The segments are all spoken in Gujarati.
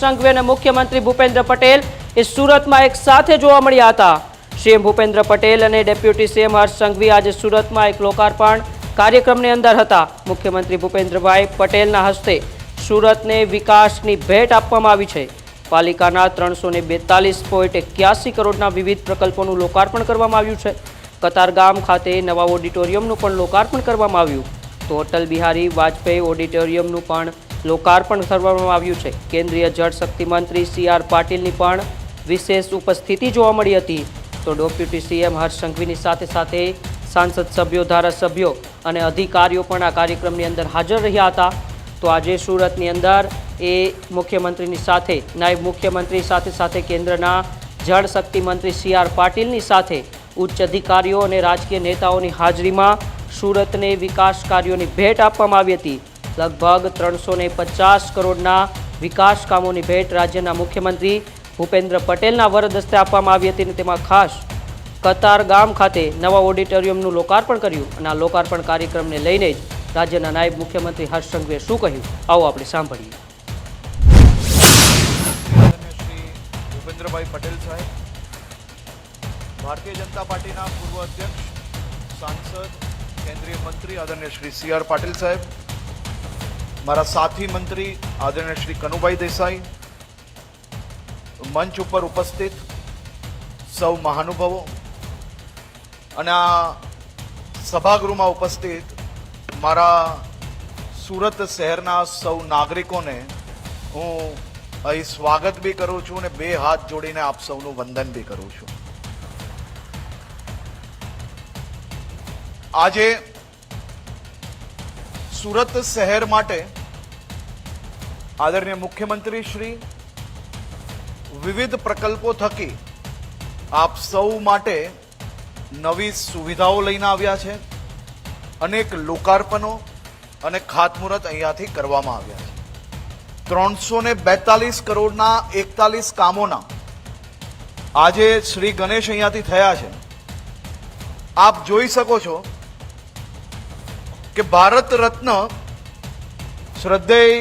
સંઘવી અને મુખ્યમંત્રી ભૂપેન્દ્ર પટેલ એ સુરતમાં એક સાથે જોવા મળ્યા હતા. સીએમ ભૂપેન્દ્ર પટેલ અને ડેપ્યુટી સીએમ હર્ષ સંઘવી આજે સુરતમાં એક લોકાર્પણ કાર્યક્રમની અંદર હતા. મુખ્યમંત્રી ભૂપેન્દ્રભાઈ પટેલના હસ્તે સુરતને વિકાસની ભેટ આપવામાં આવી છે. પાલિકાના ત્રણસો ને બેતાલીસ પોઈન્ટ એક્યાસી કરોડના વિવિધ પ્રકલ્પોનું લોકાર્પણ કરવામાં આવ્યું છે. કતારગામ ખાતે નવા ઓડિટોરિયમનું પણ લોકાર્પણ કરવામાં આવ્યું. તો અટલ બિહારી વાજપેયી ઓડિટોરિયમનું પણ લોકાર્પણ કરવામાં આવ્યું છે. કેન્દ્રીય જળશક્તિ મંત્રી સી આર પાટીલની પણ વિશેષ ઉપસ્થિતિ જોવા મળી હતી. તો ડેપ્યુટી સીએમ હર્ષ સંઘવીની સાથે સાથે સાંસદ સભ્યો, ધારાસભ્યો અને અધિકારીઓ પણ આ કાર્યક્રમની અંદર હાજર રહ્યા હતા. તો આજે સુરતની અંદર એ મુખ્યમંત્રીની સાથે, નાયબ મુખ્યમંત્રી સાથે સાથે કેન્દ્રના જળશક્તિ મંત્રી સી આર પાટીલની સાથે ઉચ્ચ અધિકારીઓ અને રાજકીય નેતાઓની હાજરીમાં સુરતને વિકાસ કાર્યોની ભેટ આપવામાં આવી હતી. લગભગ ત્રણસો ને પચાસ કરોડના વિકાસ કામોની ભેટ રાજ્યના મુખ્યમંત્રી ભૂપેન્દ્ર પટેલના વર દસ્તે આપવામાં આવી હતી અને તેમાં ખાસ કતાર ગામ ખાતે નવા ઓડિટોરિયમનું લોકાર્પણ કર્યું અને આ લોકાર્પણ કાર્યક્રમને લઈને જ રાજ્યના નાયબ મુખ્યમંત્રી હર્ષ સંઘવીએ શું કહ્યું? આવો આપણે સાંભળીએ. શ્રી ભૂપેન્દ્રભાઈ પટેલ સાહેબ, ભારતીય જનતા પાર્ટીના પૂર્વ અધ્યક્ષ, સાંસદ, કેન્દ્રીય મંત્રી આદરણીય શ્રી સી આર પાટીલ સાહેબ મારા સાથી મંત્રી આદરણીય શ્રી કનુભાઈ દેસાઈ, મંચ ઉપર ઉપસ્થિત સૌ મહાનુભાવો અને આ સભાગૃહમાં ઉપસ્થિત મારા સુરત શહેરના સૌ નાગરિકોને હું અહીં સ્વાગત બી કરું છું અને બે હાથ જોડીને આપ સૌનું વંદન બી કરું છું. આજે સુરત શહેર માટે આદરણીય મુખ્યમંત્રી શ્રી, વિવિધ પ્રકલ્પો થકી આપ સૌ માટે નવી સુવિધાઓ લઈને આવ્યા છે. અનેક લોકાર્પણો અને ખાતમુહૂર્ત અહીંયાથી કરવામાં આવ્યા છે. ત્રણસો ને બેતાલીસ કરોડના એકતાલીસ કામોના આજે શ્રી ગણેશ અહીંયાથી થયા છે. આપ જોઈ શકો છો કે ભારત રત્ન શ્રદ્ધેય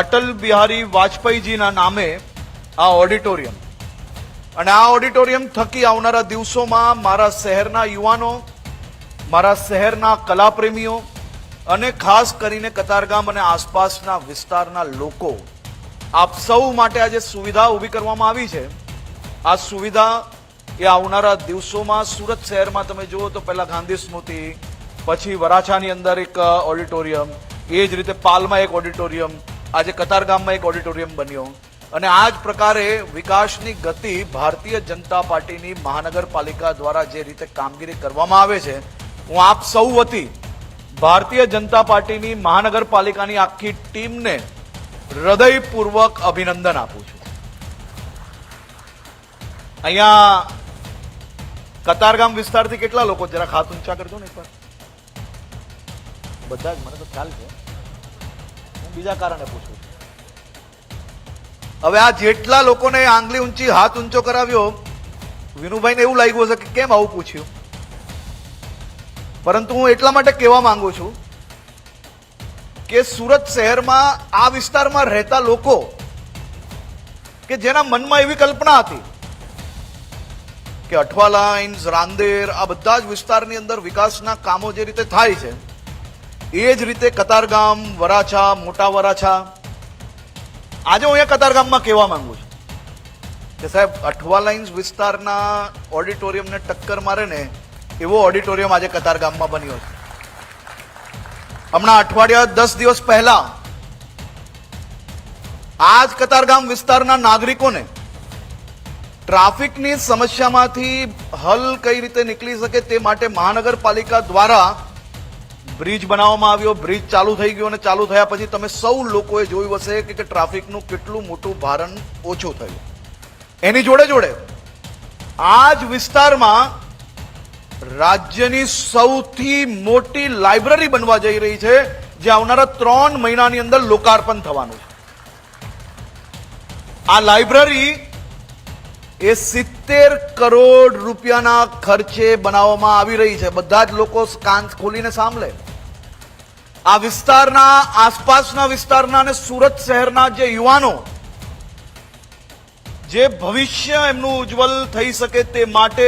અટલ બિહારી વાજપેયીજીના નામે આ ઓડિટોરિયમ. અને આ ઓડિટોરિયમ થકી આવનારા દિવસોમાં મારા શહેરના યુવાનો, મારા શહેરના કલાપ્રેમીઓ અને ખાસ કરીને કતારગામ અને આસપાસના વિસ્તારના લોકો, આપ સૌ માટે આજે સુવિધા ઊભી કરવામાં આવી છે. આ સુવિધા એ આવનારા દિવસોમાં સુરત શહેરમાં તમે જુઓ તો પહેલા ગાંધી સ્મૃતિ પછી વરાછાની અંદર એક ઓડિટોરિયમ એ જ રીતે પાલમાં એક ઓડિટોરિયમ આજે કતારગામમાં એક ઓડિટોરિયમ બન્યો. અને આ જ પ્રકારે વિકાસની ગતિ ભારતીય જનતા પાર્ટીની મહાનગરપાલિકા દ્વારા જે રીતે કામગીરી કરવામાં આવે છે, હું આપ સૌ વતી ભારતીય જનતા પાર્ટીની મહાનગરપાલિકાની આખી ટીમને હૃદયપૂર્વક અભિનંદન આપું છું. અહીંયા કતારગામ વિસ્તારથી કેટલા લોકો? જરા ખાત ઊંચા કરજો ને એકવાર બધા જ મને તો ખ્યાલ છે. હું બીજા કારણે પૂછું. હવે આ જેટલા લોકોને આંગળી ઊંચી, હાથ ઊંચો કરાવ્યો, વિનુભાઈને એવું લાગ્યું હશે કે કેમ આવું પૂછ્યું? પરંતુ હું એટલા માટે કહેવા માંગુ છું કે સુરત શહેરમાં આ વિસ્તારમાં રહેતા લોકો કે જેના મનમાં એવી કલ્પના હતી કે અઠવા લાઇન્સ રાંદેર, આ બધા જ વિસ્તારની અંદર વિકાસના કામો જે રીતે થાય છે એ જ રીતે કતારગામ, વરાછા, મોટા વરાછા. આજે હું અહીંયા કતારગામમાં કહેવા માંગુ છું કે સાહેબ, અઠવા લાઇન્સ વિસ્તારના ઓડિટોરિયમને ટક્કર મારે ને એવો ઓડિટોરિયમ આજે કતારગામમાં બન્યો છે. હમણાં અઠવાડિયા દસ દિવસ પહેલા આ જ કતારગામ વિસ્તારના નાગરિકોને ટ્રાફિકની સમસ્યામાંથી હલ કઈ રીતે નીકળી શકે તે માટે મહાનગરપાલિકા દ્વારા બ્રિજ બનાવવામાં આવ્યો, બ્રિજ ચાલુ થઈ ગયો અને ચાલુ થયા પછી તમે સૌ લોકોએ જોયું હશે કે ટ્રાફિકનું કેટલું મોટું ભારણ ઓછું થયું. એની જોડે જોડે આ જ વિસ્તારમાં રાજ્યની સૌથી મોટી લાઇબ્રેરી બનવા જઈ રહી છે, જે આવનારા ત્રણ મહિનાની અંદર લોકાર્પણ થવાનું છે. આ લાઇબ્રેરી એ સિત્તેર કરોડ રૂપિયાના ખર્ચે બનાવવામાં આવી રહી છે. બધા જ લોકો કાન ખોલીને સાંભળે. આ વિસ્તારના આસપાસના વિસ્તારના અને સુરત શહેરના જે યુવાનો જે ભવિષ્ય એમનું ઉજ્જવલ થઈ શકે તે માટે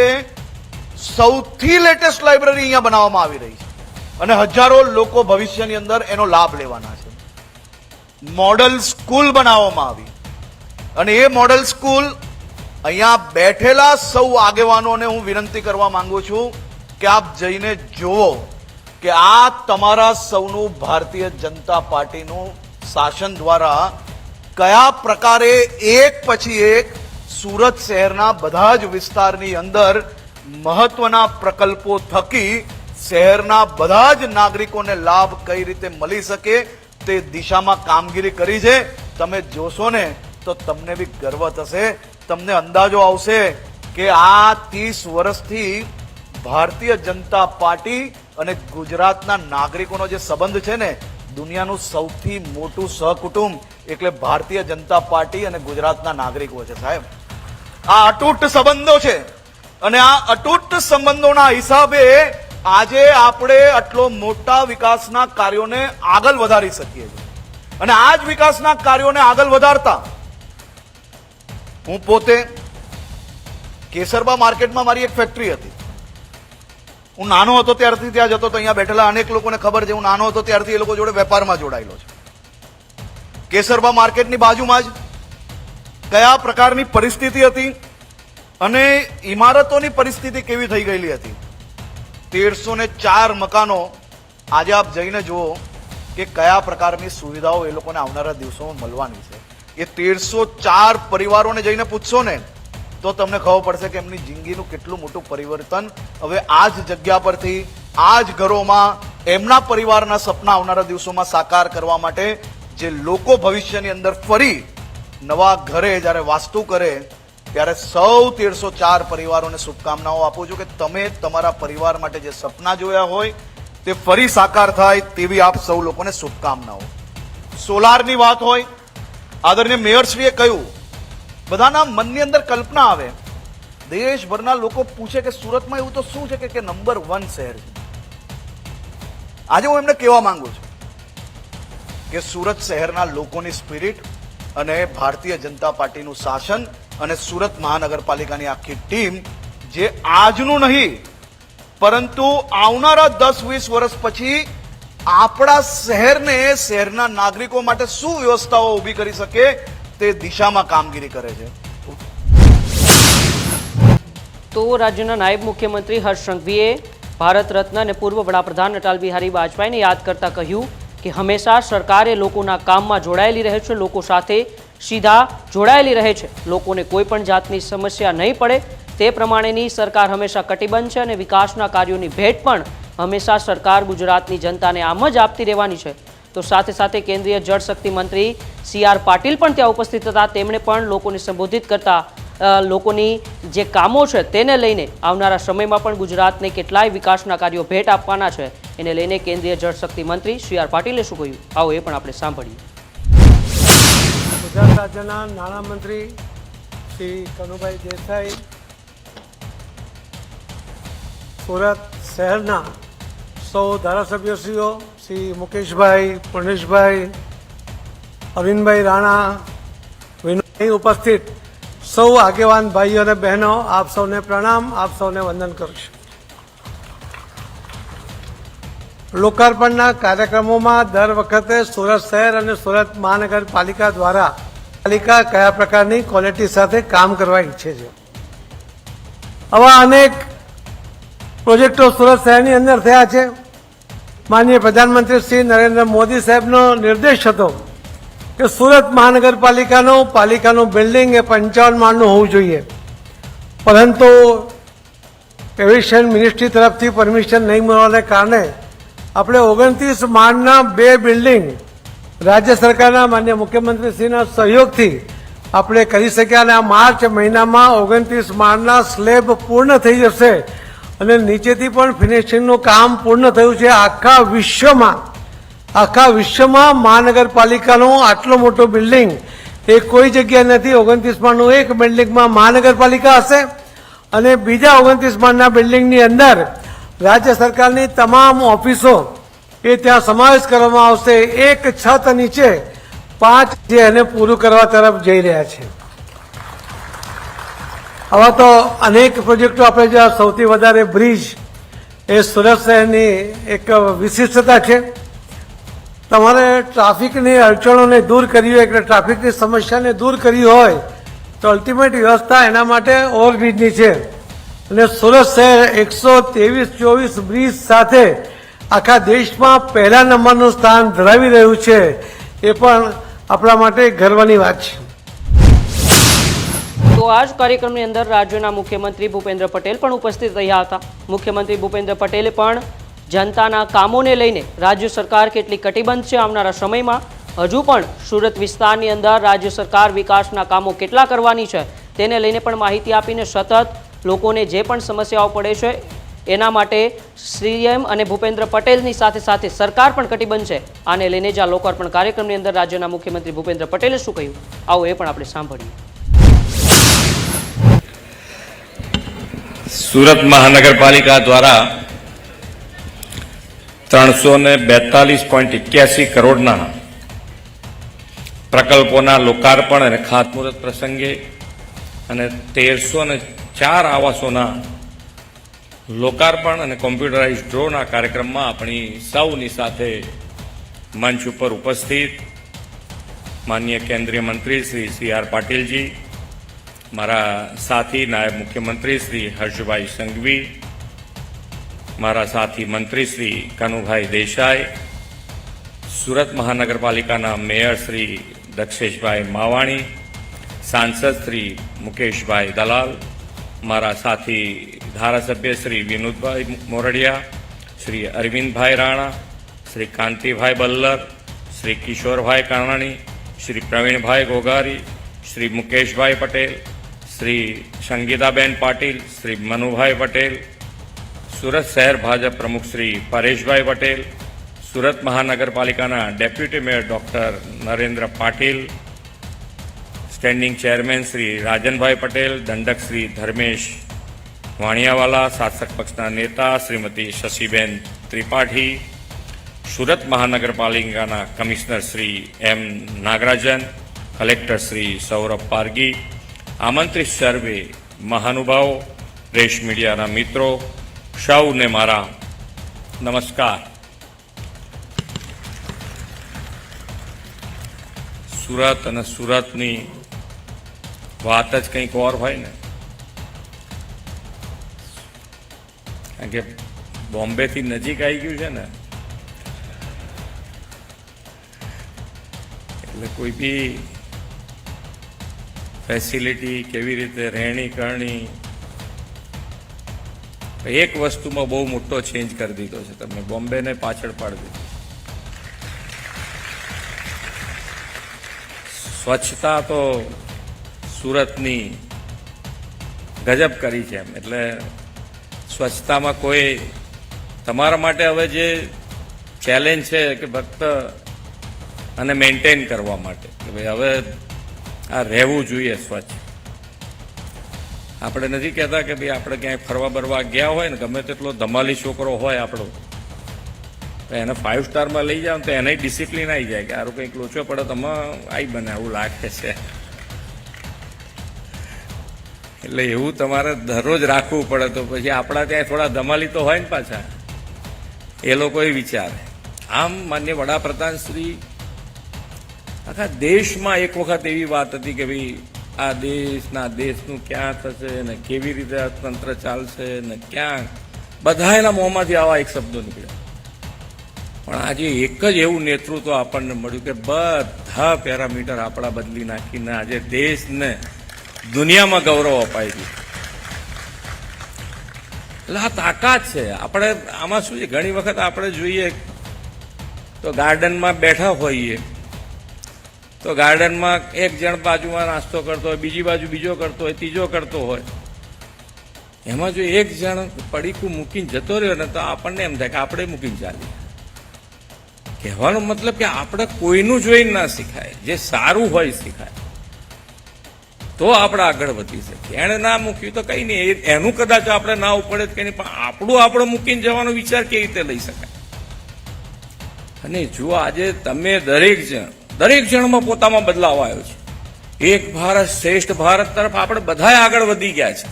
સૌથી લેટેસ્ટ લાઇબ્રેરી અહીંયા બનાવવામાં આવી રહી છે. અને હજારો લોકો ભવિષ્યની અંદર એનો લાભ લેવાના છે. મોડલ સ્કૂલ બનાવવામાં આવી. અને એ મોડલ સ્કૂલ અહીંયા બેઠેલા સૌ આગેવાનોને હું વિનંતી કરવા માંગુ છું કે આપ જઈને જુઓ. કે આ તમારા સૌનું ભારતીય જનતા પાર્ટીનું શાસન દ્વારા કયા પ્રકારે એક પછી એક સુરત શહેરના બધા જ વિસ્તારની અંદર મહત્વના પ્રકલ્પો થકી શહેરના બધા જ નાગરિકોને લાભ કઈ રીતે મળી શકે તે દિશામાં કામગીરી કરી છે. તમે જોશો ને તો તમને બી ગર્વ થશે. તમને અંદાજો આવશે કે આ ત્રીસ વર્ષથી ભારતીય જનતા પાર્ટી અને ગુજરાતના નાગરિકોનો જે સંબંધ છે ને, દુનિયાનું સૌથી મોટું સહકુટુંબ એટલે ભારતીય જનતા પાર્ટી અને ગુજરાતના નાગરિકો છે, સાહેબ. આ અતૂટ સંબંધો છે અને આ અતૂટ સંબંધોના હિસાબે આજે આપણે આટલો મોટા વિકાસના કાર્યોને આગળ વધારી શકીએ છીએ. અને આ જ વિકાસના કાર્યોને આગળ વધારતા હું પોતે કેસરબા માર્કેટમાં મારી એક ફેક્ટરી હતી. હું નાનો હતો ત્યારથી ત્યાં જતો તો અહીંયા બેઠેલા અનેક લોકોને ખબર છે, હું નાનો હતો ત્યારથી એ લોકો જોડે વેપારમાં જોડાયેલો છે. કેસરબા માર્કેટની બાજુમાં જ કયા પ્રકારની પરિસ્થિતિ હતી અને ઇમારતોની પરિસ્થિતિ કેવી થઈ ગયેલી હતી? તેરસો ને ચાર મકાનો આજે આપ જઈને જુઓ કે કયા પ્રકારની સુવિધાઓ એ લોકોને આવનારા દિવસોમાં મળવાની છે. એ તેરસો ચાર પરિવારોને જઈને પૂછશો ને તો તમને ખબર પડશે કે એમની જિંદગીનું કેટલું મોટું પરિવર્તન હવે આ જ જગ્યા પરથી, આ જ ઘરોમાં, એમના પરિવારના સપના આવનારા દિવસોમાં સાકાર કરવા માટે જે લોકો ભવિષ્યની અંદર ફરી નવા ઘરે જ્યારે વાસ્તુ કરે, ત્યારે સૌ તેરસો ચાર પરિવારોને શુભકામનાઓ આપું છું કે તમે તમારા પરિવાર માટે જે સપના જોયા હોય, તે ફરી સાકાર થાય તેવી આપ સૌ લોકોને શુભકામનાઓ. સોલારની વાત હોય, આદરણીય મેયરશ્રીએ કહ્યું બધાના મનની અંદર કલ્પના આવે. દેશભરના લોકો પૂછે કે સુરતમાં એવું તો શું છે કે- નંબર વન શહેર છે? આજે હું એમને કહેવા માંગુ છું કે સુરત શહેરના લોકોની સ્પિરિટ અને ભારતીય જનતા પાર્ટીનું શાસન અને સુરત મહાનગરપાલિકાની આખી ટીમ જે આજનું નહીં, પરંતુ આવનારા દસ વીસ વર્ષ પછી આપણા શહેરને, શહેરના નાગરિકો માટે શું વ્યવસ્થાઓ ઊભી કરી શકે તે દિશામાં કામગીરી કરે છે. તો રાજ્યના નાયબ મુખ્યમંત્રી હર્ષ સંઘવીએ ભારત રત્ન અને પૂર્વ વડાપ્રધાન અટલ બિહારી વાજપેયીને યાદ કરતા કહ્યું કે હંમેશા સરકારે લોકોના કામમાં જોડાયેલી રહે છે, લોકો સાથે સીધા જોડાયેલી રહે છે. લોકોને કોઈ પણ જાતની સમસ્યા નહીં પડે. તે પ્રમાણેની સરકાર હંમેશા કટિબંધ છે અને વિકાસના કાર્યોની ભેટ પણ હંમેશા સરકાર ગુજરાતની જનતાને આમ જ આપતી રહેવાની છે. તો સાથે સાથે કેન્દ્રીય જળશક્તિ મંત્રી સી આર પાટીલ પણ ત્યાં ઉપસ્થિત હતા. તેમણે પણ લોકોને સંબોધિત કરતા લોકોની જે કામો છે તેને લઈને આવનારા સમયમાં પણ ગુજરાતને કેટલાય વિકાસના કાર્યો ભેટ આપવાના છે. એને લઈને કેન્દ્રીય જળશક્તિ મંત્રી સી આર પાટીલે શું કહ્યું? આવો એ પણ આપણે સાંભળીએ. ગુજરાત રાજ્યના નાણામંત્રી શ્રી કનુભાઈ દેસાઈ સુરત શહેરના સૌ ધારાસભ્યશ્રીઓ શ્રી મુકેશભાઈ, પૂર્ણેશભાઈ, અરવિંદભાઈ રાણા, વિનોદભાઈ ઉપસ્થિત. સૌ આગેવાન ભાઈઓ અને બહેનો, આપ સૌને પ્રણામ, આપ સૌને વંદન કરું છું લોકાર્પણના કાર્યક્રમોમાં દર વખતે સુરત શહેર અને સુરત મહાનગરપાલિકા દ્વારા પાલિકા કયા પ્રકારની ક્વોલિટી સાથે કામ કરવા ઈચ્છે છે? આવા અનેક પ્રોજેક્ટો સુરત શહેરની અંદર થયા છે. માનનીય પ્રધાનમંત્રી શ્રી નરેન્દ્ર મોદી સાહેબનો નિર્દેશ હતો કે સુરત મહાનગરપાલિકાનો, પાલિકાનું બિલ્ડિંગ એ પંચાવન માળનું હોવું જોઈએ. પરંતુ એવિએશન મિનિસ્ટ્રી તરફથી પરમિશન નહીં મળવાને કારણે આપણે ઓગણત્રીસ માળના બે બિલ્ડિંગ રાજ્ય સરકારના માન્ય મુખ્યમંત્રીશ્રીના સહયોગથી આપણે કરી શક્યા અને આ માર્ચ મહિનામાં ઓગણત્રીસ માળના સ્લેબ પૂર્ણ થઈ જશે અને નીચેથી પણ ફિનિશિંગનું કામ પૂર્ણ થયું છે આખા વિશ્વમાં. આખા વિશ્વમાં મહાનગરપાલિકાનું આટલો મોટો બિલ્ડિંગ, એ કોઈ જગ્યા નથી, ઓગણત્રીસ માળનું એક બિલ્ડિંગમાં મહાનગરપાલિકા હશે. અને બીજા ઓગણત્રીસ માળના બિલ્ડિંગની અંદર રાજ્ય સરકારની તમામ ઓફિસો, એ ત્યાં સમાવેશ કરવામાં આવશે. એક છત નીચે પાંચ જે એને પૂરું કરવા તરફ જઈ રહ્યા છે. આવા તો અનેક પ્રોજેક્ટો આપણે જ્યાં સૌથી વધારે બ્રિજ એ સુરત શહેરની એક વિશિષ્ટતા છે. તમારે ટ્રાફિકની અડચણોને દૂર કરવી હોય, એટલે ટ્રાફિકની સમસ્યાને દૂર કરવી હોય, તો અલ્ટિમેટ વ્યવસ્થા એના માટે ઓવરબ્રિજની છે. અને સુરત શહેર એકસો ત્રેવીસ ચોવીસ બ્રિજ સાથે આખા દેશમાં પહેલા નંબરનું સ્થાન ધરાવી રહ્યું છે. એ પણ આપણા માટે ગર્વની વાત છે. તો આ જ કાર્યક્રમની અંદર રાજ્યના મુખ્યમંત્રી ભૂપેન્દ્ર પટેલ પણ ઉપસ્થિત રહ્યા હતા. મુખ્યમંત્રી ભૂપેન્દ્ર પટેલે પણ જનતાના કામોને લઈને રાજ્ય સરકાર કેટલી કટિબંધ છે આવનારા સમયમાં? હજુ પણ સુરત વિસ્તારની અંદર રાજ્ય સરકાર વિકાસના કામો કેટલા કરવાની છે તેને લઈને પણ માહિતી આપીને સતત લોકોને જે પણ સમસ્યાઓ પડે છે એના માટે સીએમ અને ભૂપેન્દ્ર પટેલની સાથે સાથે સરકાર પણ કટિબંધ છે. આને લઈને જ આ લોકાર્પણ કાર્યક્રમની અંદર રાજ્યના મુખ્યમંત્રી ભૂપેન્દ્ર પટેલે શું કહ્યું? આવો એ પણ આપણે સાંભળીએ. સુરત મહાનગરપાલિકા દ્વારા ત્રણસો ને બેતાલીસ પોઈન્ટ એક્યાસી કરોડના પ્રકલ્પોના લોકાર્પણ અને ખાતમુહૂર્ત પ્રસંગે અને તેરસો ને ચાર આવાસોના લોકાર્પણ અને કોમ્પ્યુટરાઇઝ ડ્રોના કાર્યક્રમમાં આપણી સૌની સાથે મંચ ઉપર ઉપસ્થિત માનીય કેન્દ્રીય મંત્રી શ્રી સી આર પાટીલજી મારા સાથી નાયબ મુખ્યમંત્રી શ્રી હર્ષભાઈ સંઘવી, મારા સાથી મંત્રી શ્રી કનુભાઈ દેસાઈ, સુરત મહાનગરપાલિકાના મેયર શ્રી દક્ષેશભાઈ માવાણી, સાંસદ શ્રી મુકેશભાઈ દલાલ, મારા સાથી ધારાસભ્ય શ્રી વિનોદભાઈ મોરડિયા, શ્રી અરવિંદભાઈ રાણા, શ્રી કાંતિભાઈ બલ્લર, શ્રી કિશોરભાઈ કાણાણી, શ્રી પ્રવીણભાઈ ગોગારી શ્રી મુકેશભાઈ પટેલ શ્રી સંગીતાબેન પાટીલ, શ્રી મનુભાઈ પટેલ, સુરત શહેર ભાજપ પ્રમુખ શ્રી પરેશભાઈ પટેલ, સુરત મહાનગરપાલિકાના deputy mayor doctor Narendra Patil, standing chairman Shri Rajanbhai Patel, દંડક શ્રી ધર્મેશ વાણિયાવાલા, શાસક પક્ષના નેતા શ્રીમતી શશીબેન ત્રિપાઠી, સુરત મહાનગરપાલિકાના commissioner Shri M Nagarajan, collector Shri Saurabh Pargi આમંત્રિત સર્વે મહાનુભાવો પ્રેસ મીડિયાના મિત્રો, સૌને મારા નમસ્કાર. સુરત અને સુરતની વાત જ કંઈક ઓર હોય ને. કારણ કે બોમ્બેથી નજીક આવી ગયું છે ને. એટલે કોઈ બી ફેસિલિટી કેવી રીતે રહેણી, કરણી. એક વસ્તુમાં બહુ મોટો ચેન્જ કરી દીધો છે તમે બોમ્બેને પાછળ પાડી દીધો. સ્વચ્છતા તો સુરતની ગજબ કરી છે એમ. એટલે સ્વચ્છતામાં કોઈ, તમારા માટે હવે જે ચેલેન્જ છે કે ફક્ત અને મેન્ટેન કરવા માટે. કે ભાઈ હવે આ રહેવું જોઈએ સ્વચ્છ. આપણે નથી કહેતા કે ભાઈ આપણે ક્યાંય ફરવા બરવા ગયા હોય ને, ગમે તેટલો ધમાલી છોકરો હોય આપણો, તો એને ફાઇવ સ્ટારમાં લઈ જાવ તો એને ડિસિપ્લિન આવી જાય કે આરું કંઈક લોચો પડે તમે આવી બને એવું લાગે છે. એટલે એવું તમારે દરરોજ રાખવું પડે તો પછી આપણા ત્યાં થોડા ધમાલી તો હોય ને પાછા. એ લોકોએ વિચારે. આમ માન્ય વડાપ્રધાન શ્રી આખા દેશમાં એક વખત એવી વાત હતી કે ભાઈ, આ દેશના દેશનું ક્યાં થશે ને કેવી રીતે આ તંત્ર ચાલશે ને ક્યાં? બધા એના મોંમાંથી આવા એક શબ્દો નીકળ્યા. પણ આજે એક જ એવું નેતૃત્વ આપણને મળ્યું કે બધા પેરામીટર આપણા બદલી નાખીને આજે દેશને દુનિયામાં ગૌરવ અપાય છે. એટલે આ તાકાત છે. આપણે આમાં શું છે? ઘણી વખત આપણે જોઈએ તો ગાર્ડનમાં બેઠા હોઈએ તો ગાર્ડનમાં એક જણ બાજુમાં નાસ્તો કરતો હોય, બીજી બાજુ બીજો કરતો હોય, ત્રીજો કરતો હોય. એમાં જો એક જણ પડીકું મૂકીને જતો રહ્યો ને તો આપણને એમ થાય કે આપણે મૂકીને ચાલીએ. કહેવાનો મતલબ કે આપણે કોઈનું જોઈને ના શીખાય, જે સારું હોય શીખાય. તો આપણે આગળ વધી શકીએ. એણે ના મૂક્યું તો કઈ નહીં એનું કદાચ આપણે ના ઉપડે કઈ નહીં, પણ આપણું આપણે મૂકીને જવાનો વિચાર કેવી રીતે લઈ શકાય? અને જો આજે તમે દરેક જણ દરેક જણમાં પોતામાં બદલાવ આવ્યો છે. એક ભારત શ્રેષ્ઠ ભારત તરફ આપણે બધા આગળ વધી ગયા છે.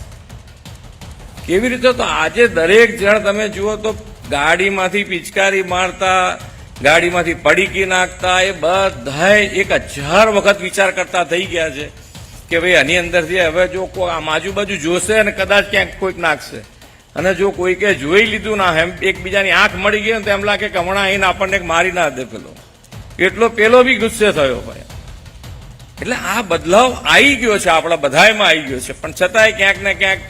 કેવી રીતે તો આજે દરેક જણ તમે જુઓ તો ગાડીમાંથી પિચકારી મારતા, ગાડીમાંથી પડીકી નાખતા, એ બધાય એક હજાર વખત વિચાર કરતા થઈ ગયા છે કે ભાઈ આની અંદરથી હવે જો આમ આજુબાજુ જોશે અને કદાચ ક્યાંક કોઈક નાખશે. અને જો કોઈકે જોઈ લીધું ના, એમ એકબીજાની આંખ મળી ગઈ ને તો એમ લાગે કે હમણાં આવીને આપણને મારી ના દે પેલો. એટલો પેલો બી ગુસ્સે થયો ભાઈ. એટલે આ બદલાવ આવી ગયો છે, આપણા બધામાં આવી ગયો છે. પણ છતાંય ક્યાંક ને ક્યાંક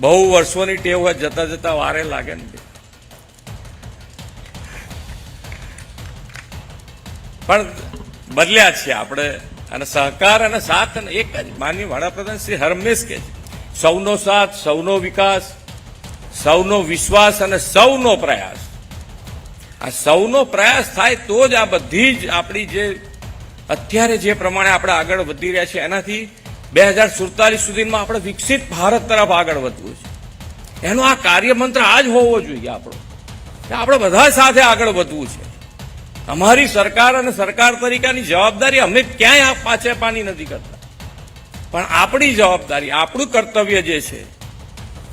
બહુ વર્ષોની ટેવ હોય જતા જતા વારે લાગે ને પણ બદલ્યા છીએ આપણે, અને સહકાર અને સાથ અને એક જ માનવી વડાપ્રધાન શ્રી હરમેશ કે સૌનો સાથ, સૌનો વિકાસ, સૌનો વિશ્વાસ અને સૌનો પ્રયાસ. આ સૌનો પ્રયાસ થાય તો જ આ બધી જ આપણી જે અત્યારે જે પ્રમાણે આપણે આગળ વધી રહ્યા છે એનાથી બે હજાર સુડતાલીસ સુધીમાં આપણે વિકસિત ભારત તરફ આગળ વધવું છે. એનો આ કાર્યમંત્ર આ જ હોવો જોઈએ આપણો. કે આપણે બધા સાથે આગળ વધવું છે. અમારી સરકાર અને સરકાર તરીકેની જવાબદારી અમે ક્યાંય પાછે પાની નથી કરતા. પણ આપણી જવાબદારી, આપણું કર્તવ્ય જે છે,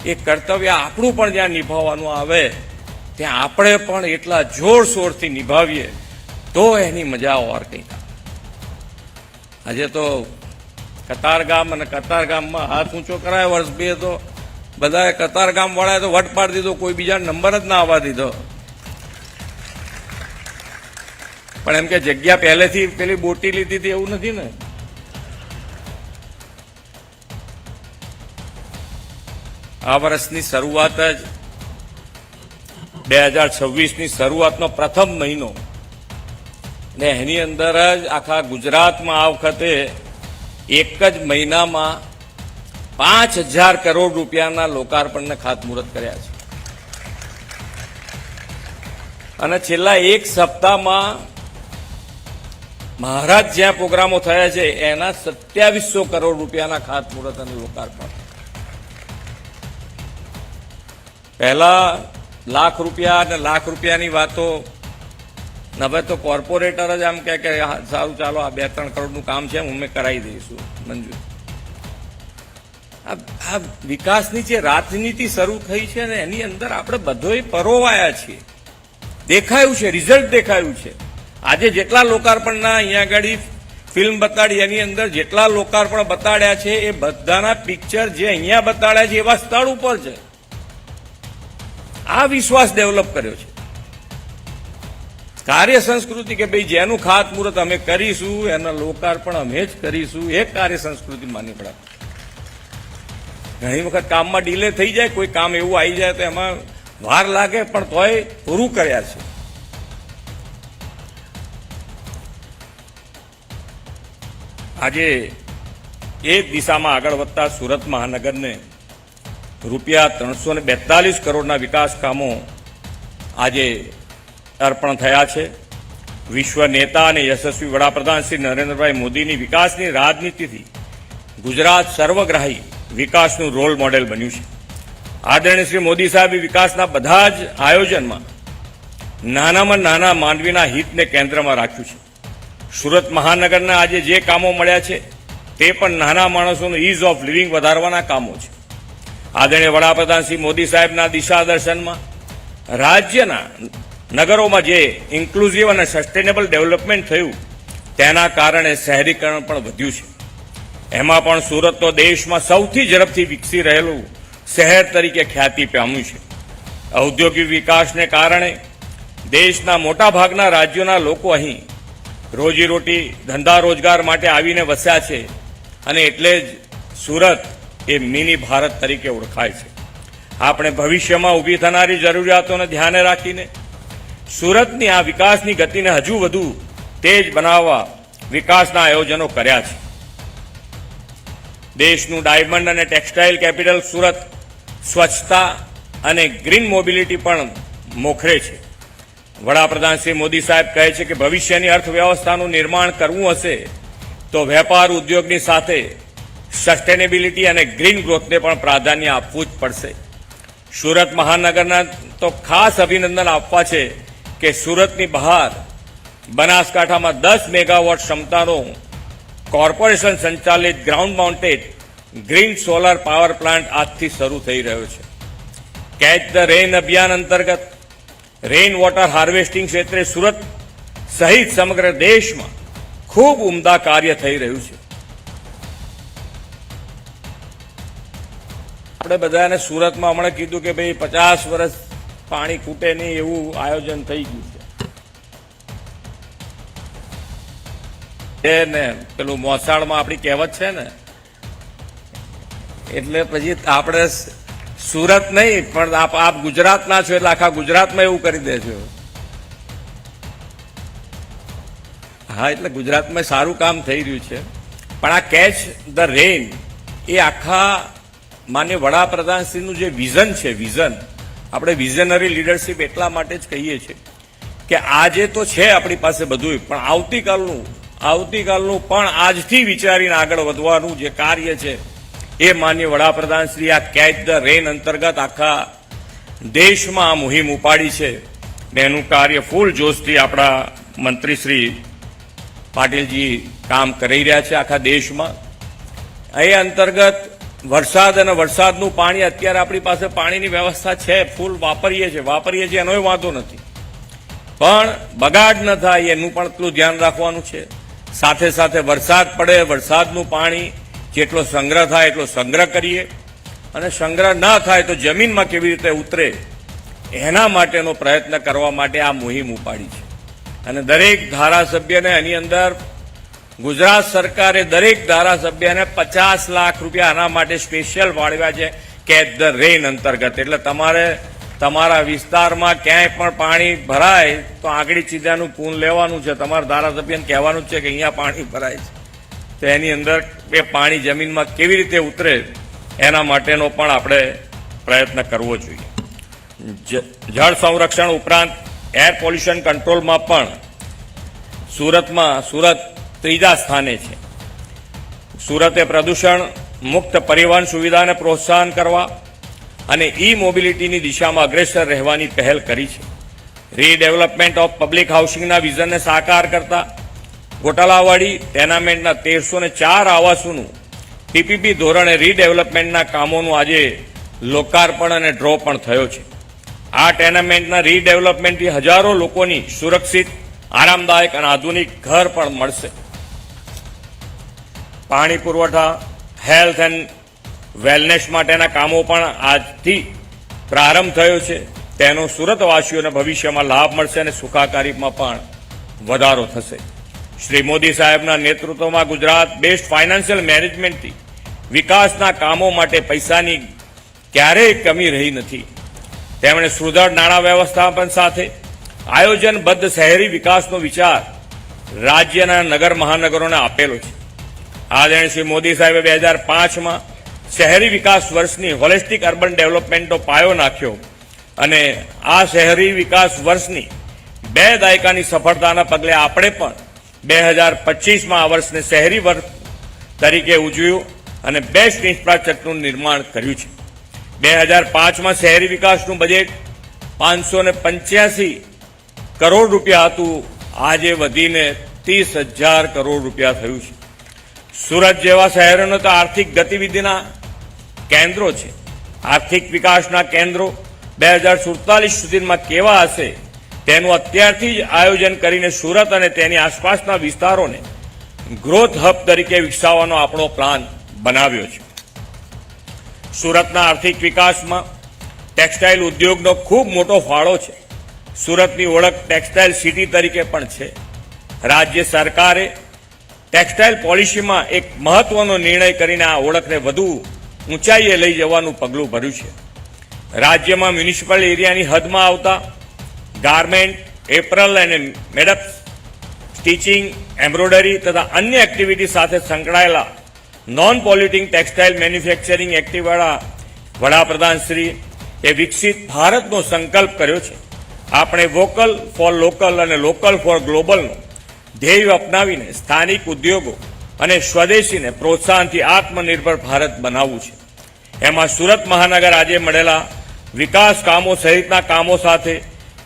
એ કર્તવ્ય આપણું પણ જ્યાં નિભાવવાનું આવે ત્યાં આપણે પણ એટલા જોરશોરથી નિભાવીએ, તો એની મજા ઓર કંઈ આજે તો કતારગામ અને કતારગામમાં હાથ ઊંચો કરાયો, વર્ષ બે તો બધાએ કતારગામ વાળાએ તો વટ પાડી દીધો, કોઈ બીજા નંબર જ ના આવવા દીધો. પણ એમ કે જગ્યા પહેલેથી પેલી બોટી લીધી હતી એવું નથી ને? આ વર્ષની શરૂઆત જ બે હજાર છવ્વીસની શરૂઆતનો પ્રથમ મહિનો. ને એની અંદર જ આખા ગુજરાતમાં આ વખતે એક જ મહિનામાં પાંચ હજાર કરોડ રૂપિયાના લોકાર્પણને ખાતમુહૂર્ત કર્યા છે. અને છેલ્લા એક સપ્તાહમાં મહારાજ જ્યાં પ્રોગ્રામો થયા છે, એના સત્યાવીસો કરોડ રૂપિયાના ખાતમુહૂર્ત અને લોકાર્પણ. પહેલા લાખ રૂપિયા અને લાખ રૂપિયાની વાતો. હવે તો કોર્પોરેટર જ આમ કહે કે સારું, ચાલો, આ બે ત્રણ કરોડનું કામ છે મેં કરાવી દઈશું. મંજૂર આ વિકાસની જે રાજનીતિ શરૂ થઈ છે ને, એની અંદર આપણે બધોય પરોવાયા છીએ. દેખાયું છે, રિઝલ્ટ દેખાયું છે. આજે જેટલા લોકાર્પણના અહીંયા આગળ ફિલ્મ બતાડી, એની અંદર જેટલા લોકાર્પણ બતાડ્યા છે, એ બધાના પિક્ચર જે અહીંયા બતાડ્યા છે, એવા સ્થળ ઉપર છે. આ વિશ્વાસ ડેવલપ કર્યો છે. કાર્ય સંસ્કૃતિ કે ભાઈ જેનું ખાતમુહૂર્ત અમે કરીશું, એના લોકાર્પણ અમે જ કરીશું, એ કાર્ય સંસ્કૃતિ માની પડે ઘણી વખત કામમાં ડીલે થઈ જાય, કોઈ કામ એવું આવી જાય તો એમાં વાર લાગે, પણ તોય પૂરું કર્યા છે. આજે એ દિશામાં આગળ વધતા સુરત મહાનગરને રૂપિયા ત્રણસો ને બેતાલીસ કરોડના વિકાસ કામો આજે અર્પણ થયા છે. વિશ્વ નેતા અને યશસ્વી વડાપ્રધાન શ્રી નરેન્દ્રભાઈ મોદીની વિકાસની રાજનીતિથી ગુજરાત સર્વગ્રાહી વિકાસનું રોલ મોડેલ બન્યું છે. આદરણીય શ્રી મોદી સાહેબે વિકાસના બધા જ આયોજનમાં નાનામાં નાના માનવીના હિતને કેન્દ્રમાં રાખ્યું છે. સુરત મહાનગરના આજે જે કામો મળ્યા છે, તે પણ નાના માણસોનું ઇઝ ઓફ લિવિંગ વધારવાના કામો છે. આદરણીય વડાપ્રધાન શ્રી મોદી સાહેબના દિશા દર્શનમાં રાજ્યના નગરોમાં જે ઇન્ક્લુઝિવ અને સસ્ટેનેબલ ડેવલપમેન્ટ થયું, તેના કારણે શહેરીકરણ પણ વધ્યું છે. એમાં પણ સુરત તો દેશમાં સૌથી ઝડપથી વિકસી રહેલું શહેર તરીકે ખ્યાતિ પામ્યું છે. ઔદ્યોગિક વિકાસને કારણે દેશના મોટાભાગના રાજ્યોના લોકો અહીં રોજીરોટી, ધંધા રોજગાર માટે આવીને વસ્યા છે. અને એટલે જ સુરત એ મિની ભારત તરીકે ઓળખાય છે. આપણે ભવિષ્યમાં ઊભી થનારી જરૂરિયાતોને ધ્યાને રાખીને સુરતની આ વિકાસની ગતિને હજુ વધુ તેજ બનાવવા વિકાસના આયોજનો કર્યા છે. દેશનું ડાયમંડ અને ટેક્સટાઇલ કેપિટલ સુરત સ્વચ્છતા અને ગ્રીન મોબિલિટી પણ મોખરે છે. વડાપ્રધાન શ્રી મોદી સાહેબ કહે છે કે ભવિષ્યની અર્થવ્યવસ્થાનું નિર્માણ કરવું હશે તો વેપાર ઉદ્યોગની સાથે સસ્ટેનેબિલિટી અને ગ્રીન ગ્રોથને પણ પ્રાધાન્ય આપવું જ પડશે. સુરત મહાનગરના તો ખાસ અભિનંદન આપવા છે કે સુરતની બહાર બનાસકાંઠામાં દસ મેગાવોટ ક્ષમતાનો કોર્પોરેશન સંચાલિત ground mounted green solar power plant આજથી શરૂ થઈ રહ્યો છે. કેચ ધ રેન અભિયાન અંતર્ગત રેઇન વોટર હાર્વેસ્ટિંગ ક્ષેત્રે સુરત સહિત સમગ્ર દેશમાં ખૂબ ઉમદા કાર્ય થઈ રહ્યું છે. આપણે બધાને સુરતમાં હમણાં કીધું કે ભાઈ પચાસ વર્ષ પાણી ખૂટે નહીં એવું આયોજન થઈ ગયું છે. એ ને, પેલું મોસાળમાં આપણી કહેવત છે ને, એટલે પછી આપણે સુરત નહીં, પણ આપ આપ ગુજરાતના છો એટલે આખા ગુજરાતમાં એવું કરી દેજો. હા, એટલે ગુજરાતમાં સારું કામ થઈ રહ્યું છે. પણ આ કેચ ધ રેન એ આખા માન્ય વડાપ્રધાનશ્રીનું જે વિઝન છે, વિઝન, આપણે વિઝનરી લીડરશીપ એટલા માટે જ કહીએ છીએ કે આજે તો છે આપણી પાસે બધું પણ આવતીકાલનું આવતીકાલનું પણ આજથી વિચારીને આગળ વધવાનું જે કાર્ય છે, એ માન્ય વડાપ્રધાન શ્રી આ કેચ ધ રેન અંતર્ગત આખા દેશમાં આ મુહિમ ઉપાડી છે ને એનું કાર્ય ફૂલ જોશથી આપણા મંત્રી શ્રી પાટીલજી કામ કરી રહ્યા છે આખા દેશમાં. એ અંતર્ગત વરસાદ અને વરસાદનું પાણી, અત્યારે આપણી પાસે પાણીની વ્યવસ્થા છે, ફૂલ વાપરીએ છીએ. વાપરીએ છીએ એનોય વાંધો નથી. પણ બગાડ ન થાય, એનું પણ એટલું ધ્યાન રાખવાનું છે. સાથે સાથે વરસાદ પડે, વરસાદનું પાણી જેટલો સંગ્રહ થાય, એટલો સંગ્રહ કરીએ. અને સંગ્રહ ન થાય તો જમીનમાં કેવી રીતે ઉતરે, એના માટેનો પ્રયત્ન કરવા માટે આ મુહિમ ઉપાડી છે. અને દરેક ધારાસભ્યને એની અંદર ગુજરાત સરકારે દરેક ધારાસભ્યને પચાસ લાખ રૂપિયા આના માટે સ્પેશિયલ ફાળવ્યા છે કેચ ધ રેન અંતર્ગત. એટલે તમારે તમારા વિસ્તારમાં ક્યાંય પણ પાણી ભરાય તો આંગળી ચીધાનું પૂન લેવાનું છે. તમારા ધારાસભ્યને કહેવાનું છે કે અહીંયા પાણી ભરાય છે. તો એની અંદર એ પાણી જમીનમાં કેવી રીતે ઉતરે એના માટેનો પણ આપણે પ્રયત્ન કરવો જોઈએ. જળ સંરક્ષણ ઉપરાંત એર પોલ્યુશન કંટ્રોલમાં પણ સુરતમાં, સુરત ત્રીજા સ્થાને છે. સુરતે પ્રદૂષણ, મુક્ત પરિવહન સુવિધાને પ્રોત્સાહન કરવા અને ઈ મોબિલિટીની દિશામાં અગ્રેસર રહેવાની પહેલ કરી છે. રીડેવલપમેન્ટ ઓફ પબ્લિક હાઉસિંગના વિઝનને સાકાર કરતા ગોટાલાવાડી ટેનામેન્ટના તેરસો ને ચાર આવાસોનું પીપીપી ધોરણે રીડેવલપમેન્ટના કામોનું આજે લોકાર્પણ અને ડ્રો પણ થયો છે. આ ટેનામેન્ટના રીડેવલપમેન્ટથી હજારો લોકોની સુરક્ષિત, આરામદાયક અને આધુનિક ઘર પણ મળશે. પાણી પુરવઠા, હેલ્થ એન્ડ વેલનેસ માટેના કામો પણ આજથી પ્રારંભ થયો છે. તેનો સુરતવાસીઓને ભવિષ્યમાં લાભ મળશે અને સુખાકારીમાં પણ વધારો થશે. શ્રી મોદી સાહેબના નેતૃત્વમાં ગુજરાત બેસ્ટ ફાઇનાન્શિયલ મેનેજમેન્ટથી વિકાસના કામો માટે પૈસાની ક્યારેય કમી રહી નથી. તેમણે સુદૃઢ નાણાં વ્યવસ્થાપન સાથે આયોજનબદ્ધ શહેરી વિકાસનો વિચાર રાજ્યના નગર મહાનગરોને આપેલો છે. આદરણીય શ્રી મોદી સાહેબે બે હજાર પાંચમાં શહેરી વિકાસ વર્ષની હોલિસ્ટિક અર્બન ડેવલપમેન્ટનો પાયો નાખ્યો અને આ શહેરી વિકાસ વર્ષની બે દાયકાની સફળતાના પગલે આપણે પણ બે હજાર પચીસમાં આ વર્ષને શહેરી વર્ષ તરીકે ઉજવ્યું અને બેસ્ટ ઇન્ફ્રાસ્ટ્રક્ચરનું નિર્માણ કર્યું છે. બે હજાર પાંચમાં શહેરી વિકાસનું બજેટ પાંચસો ને પંચ્યાસી કરોડ રૂપિયા હતું. આજે વધીને ત્રીસ હજાર કરોડ રૂપિયા થયું છે. સુરત જેવા શહેરોને તો આર્થિક ગતિવિધિના કેન્દ્રો છે. આર્થિક વિકાસના કેન્દ્રો બે હજાર સુડતાલીસ સુધીમાં કેવા હશે તેનું અત્યારથી જ આયોજન કરીને સુરત અને તેની આસપાસના વિસ્તારોને ગ્રોથ હબ તરીકે વિકસાવવાનો આપણો પ્લાન બનાવ્યો છે. સુરતના આર્થિક વિકાસમાં ટેક્સટાઇલ ઉદ્યોગનો ખૂબ મોટો ફાળો છે. સુરતની ઓળખ ટેક્સટાઇલ સિટી તરીકે પણ છે. રાજ્ય સરકારે ટેક્સટાઇલ પોલિસીમાં એક મહત્વનો નિર્ણય કરીને આ ઓળખને વધુ ઊંચાઈએ લઈ જવાનું પગલું ભર્યું છે. રાજ્યમાં મ્યુનિસિપલ એરિયાની હદમાં આવતા ગાર્મેન્ટ, એપ્રલ અને મેડપ સ્ટીચિંગ, એમ્બ્રોઇડરી તથા અન્ય એક્ટિવિટી સાથે સંકળાયેલા નોન પોલ્યુટિંગ ટેક્સટાઇલ મેન્યુફેક્ચરિંગ એક્ટિવાળા વડાપ્રધાન શ્રી એ વિકસિત ભારતનો સંકલ્પ કર્યો છે. આપણે વોકલ ફોર લોકલ અને લોકલ ફોર ગ્લોબલનો ધ્યેય અપનાવીને સ્થાનિક ઉદ્યોગો અને સ્વદેશીને પ્રોત્સાહનથી આત્મનિર્ભર ભારત બનાવવું છે. એમાં સુરત મહાનગર આજે મળેલા વિકાસ કામો સહિતના કામો સાથે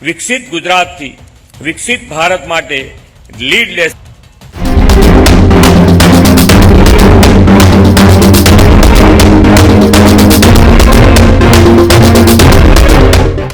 વિકસિત ગુજરાતથી વિકસિત ભારત માટે લીડ લેસ